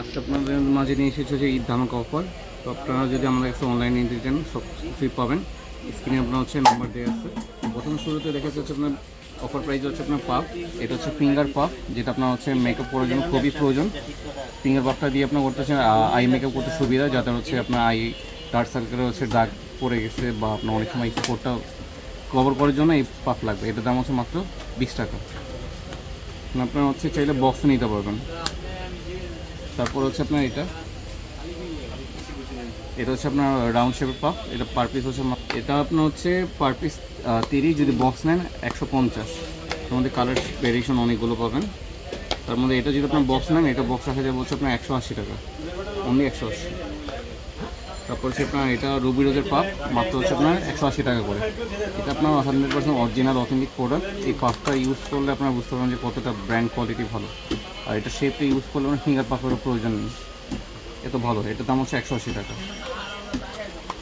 আজকে আপনাদের মাঝে নিয়ে এসেছে যে ঈদ ধামাকা অফার। তো আপনারা যদি আমাদের কাছে অনলাইনে নিতে চান, সব কিছুই পাবেন। স্ক্রিনে আপনার হচ্ছে নাম্বার দেওয়া আছে। প্রথম শুরুতে দেখা যাচ্ছে আপনার অফার প্রাইস হচ্ছে আপনার পাফ এটা হচ্ছে ফিঙ্গার পাফ যেটা আপনার হচ্ছে মেকআপ করার জন্য খুবই প্রয়োজন। ফিঙ্গার পাফটা দিয়ে আপনার করতেছেন আই মেকআপ করতে সুবিধা, যাতে হচ্ছে আপনার আই ডার্ক সার্কেলে হচ্ছে দাগ পড়ে গেছে বা আপনার অনেক সময় স্পোর্টটা কভার করার জন্য এই পাফ লাগবে। এটার দাম হচ্ছে মাত্র বিশ টাকা। আপনার হচ্ছে চাইলে বক্স নিতে পারবেন। তারপর হচ্ছে আপনার এটা। এটা হচ্ছে আপনার রাউন্ড শেপের পাফ এটা পার পিস হচ্ছে এটা আপনার হচ্ছে পার পিস তিরিশ, যদি বক্স নেন, একশো পঞ্চাশ। তার মধ্যে কালার ভেরিয়েশন অনেকগুলো পাবেন। তার মধ্যে এটা যদি আপনার বক্স নেন, এটা বক্স রাখা যাবে হচ্ছে আপনার একশো আশি টাকা। অনলি একশো আশি। তারপর হচ্ছে আপনার এটা রুবি রোজের পাপ, মাত্র হচ্ছে আপনার একশো আশি টাকা করে। এটা আপনার hundred percent original authentic product এই পাপটা ইউজ করলে আপনার বুঝতে পারবেন যে কতটা ব্র্যান্ড কোয়ালিটি ভালো। আর এটা শেপটা ইউজ করলে আপনার ফিঙ্গার পাপেরও প্রয়োজন নেই। এত ভালো, এটার দাম হচ্ছে একশো আশি টাকা।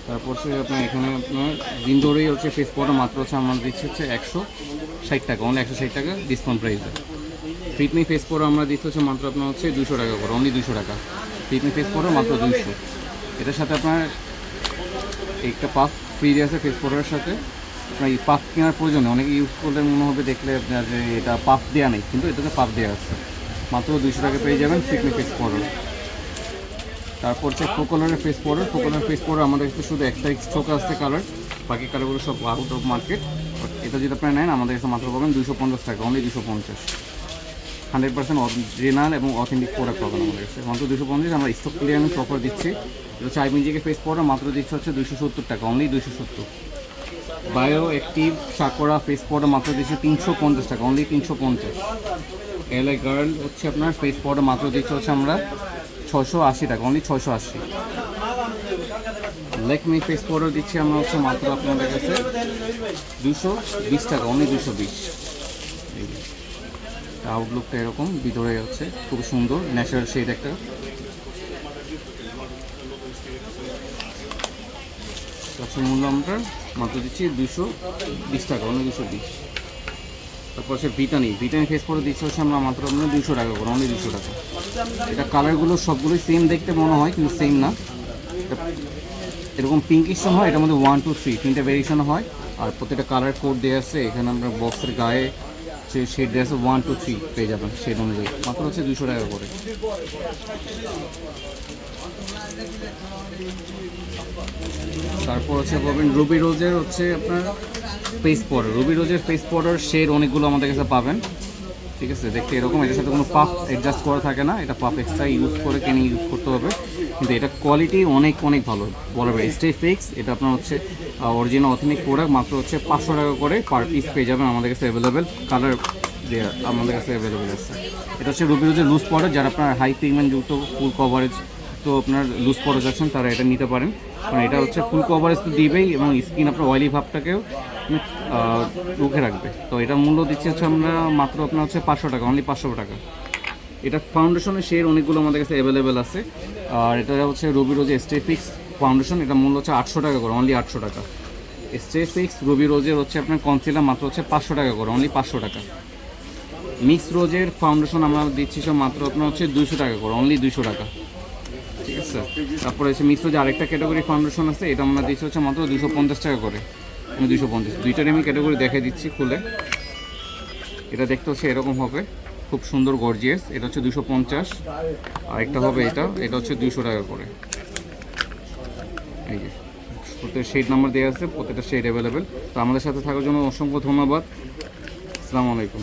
তারপর হচ্ছে আপনার এখানে আপনার দিন ধরেই হচ্ছে ফেস পাউডার মাত্র হচ্ছে আমরা দিচ্ছি হচ্ছে একশো ষাট টাকা অনলি একশো ষাট টাকা ডিসকাউন্ট প্রাইসে ফিটমি ফেস পাউডার আমরা দিচ্ছি হচ্ছে মাত্র আপনার হচ্ছে দুশো টাকা করে অনলি দুশো টাকা। ফিটমি ফেস পাউডার মাত্র দুইশো। এটার সাথে আপনার একটা পাফ ফ্রি আছে ফেস পাউডারের সাথে। আপনার এই পাফ কেনার প্রয়োজন অনেকে ইউজ করলে মনে হবে দেখলে আপনার যে এটা পাফ দেওয়া নেই, কিন্তু এটাতে পাফ দেওয়া আছে। মাত্র দুইশো টাকা পেয়ে যাবেন ফিটমি ফেস পাউডার তারপর হচ্ছে ফোকলারের face powder Focallure face powder আমাদের কাছে শুধু একটা স্টক আসছে কালার বাকি কালারগুলো সব আউট অফ মার্কেট এটা যদি আপনারা নেন, আমাদের কাছে মাত্র পাবেন দুশো পঞ্চাশ টাকা অনলি দুশো পঞ্চাশ। হান্ড্রেড পার্সেন্ট অরিজিনাল এবং অথেন্টিক প্রোডাক্ট পাবেন আমাদের কাছে। মাত্র দুশো পঞ্চাশ, আমরা স্টক ক্লিয়ারেন্স অফার দিচ্ছি। এটা চাই মিজিকে ফেস পাউডার মাত্র দিচ্ছে হচ্ছে দুশো সত্তর টাকা অনলি দুশো সত্তর। Bio active Sakura face powder মাত্র দিচ্ছে তিনশো পঞ্চাশ টাকা অনলি তিনশো পঞ্চাশ। এল গার্ল হচ্ছে আপনার ফেস পাউডার মাত্র দিচ্ছে হচ্ছে আমরা ছশো আশি টাকা অনলি ছশো আশি। লেকমি ফেস পাউডার দিচ্ছি আমরা হচ্ছে মাত্র আপনাদের কাছে দুশো বিশ টাকা অনলি দুশো বিশ। আউটলুকটা এরকম, ভিতরে হচ্ছে খুব সুন্দর ন্যাচারাল শেড একটা। আচ্ছা মূল্য আমরা মাত্র দিচ্ছি দুশো বিশ টাকা অন্য দুশো বিশ। তারপর হচ্ছে ভিটানি ভিটানি ফেস করে দিচ্ছে হচ্ছে আমরা মাত্র আপনার দুশো টাকা করে, অনলি দুশো টাকা। এটা কালারগুলো সবগুলোই সেম দেখতে মনে হয়, কিন্তু সেম না। এরকম পিঙ্কিশন হয়, এটার মধ্যে ওয়ান টু থ্রি তিনটে ভেরিয়েশন হয়। আর প্রত্যেকটা কালার কোড দেওয়া আছে, এখানে আমরা বক্সের গায়ে যে shade dress one two three পেয়ে যাবেন শেড অনুযায়ী। মাত্র হচ্ছে দুশো টাকা করে। তারপর হচ্ছে পাবেন রুবি রোজের হচ্ছে আপনার ফেস পাউডার রুবি রোজের ফেস পাউডার শেড অনেকগুলো আমাদের কাছে পাবেন। ঠিক আছে? দেখতে এরকম, এটার সাথে কোনো পাফ অ্যাডজাস্ট করা থাকে না। এটা পাফ এক্সট্রা ইউজ করে কেন ইউজ করতে হবে। কিন্তু এটা কোয়ালিটি অনেক অনেক ভালো বলা যায় স্টে ফিক্স এটা আপনার হচ্ছে অরিজিনাল অথেনিক প্রোডাক্ট মাত্র হচ্ছে পাঁচশো টাকা করে পার পিস পেয়ে যাবেন আমাদের কাছে অ্যাভেলেবেল কালার আমাদের কাছে অ্যাভেলেবেল আছে। এটা হচ্ছে রুপি রোজের লুজ পাউডার যারা আপনার হাই পিগমেন্ট যুক্ত ফুল কভারেজ তো আপনার লুজ পাউডার যাচ্ছেন, তারা এটা নিতে পারেন। কারণ এটা হচ্ছে ফুল কভারেজ তো দিবেই এবং স্কিন আপনার অয়েলি ভাবটাকেও রুখে রাখবে। তো এটা মূল্য দিচ্ছি হচ্ছে আমরা মাত্র আপনার হচ্ছে পাঁচশো টাকা অনলি পাঁচশো টাকা। এটা ফাউন্ডেশনের শেড অনেকগুলো আমাদের কাছে অ্যাভেলেবেল আছে। আর এটা হচ্ছে রবি রোজে স্টে ফিক্স ফাউন্ডেশন এটা মূল্য হচ্ছে আটশো টাকা করে অনলি আটশো টাকা। স্টে ফিক্স রবি রোজের হচ্ছে আপনার কনসিলার মাত্র হচ্ছে পাঁচশো টাকা করে অনলি পাঁচশো টাকা। মিক্স রোজের ফাউন্ডেশন আমরা দিচ্ছি সব মাত্র আপনার হচ্ছে দুশো টাকা করে অনলি দুশো টাকা। আছে। তারপরে হচ্ছে মিক্স রোজে আরেকটা ক্যাটাগরি ফাউন্ডেশন আছে, এটা আমরা দিচ্ছি হচ্ছে মাত্র দুশো পঞ্চাশ টাকা করে। আমি দুশো পঞ্চাশ। দুইটার আমি ক্যাটাগরি দেখে দিচ্ছি খুলে। এটা দেখতে হচ্ছে এরকম হবে। খুব সুন্দর গর্জিয়াস এটা হচ্ছে দুশো পঞ্চাশ। আর একটা হবে এটা। এটা হচ্ছে দুশো টাকা করে। এই যে প্রত্যেক শেড নাম্বার দেওয়া আছে, প্রত্যেকটা শেড অ্যাভেলেবেল তো আমাদের সাথে থাকার জন্য অসংখ্য ধন্যবাদ। আসসালামু আলাইকুম।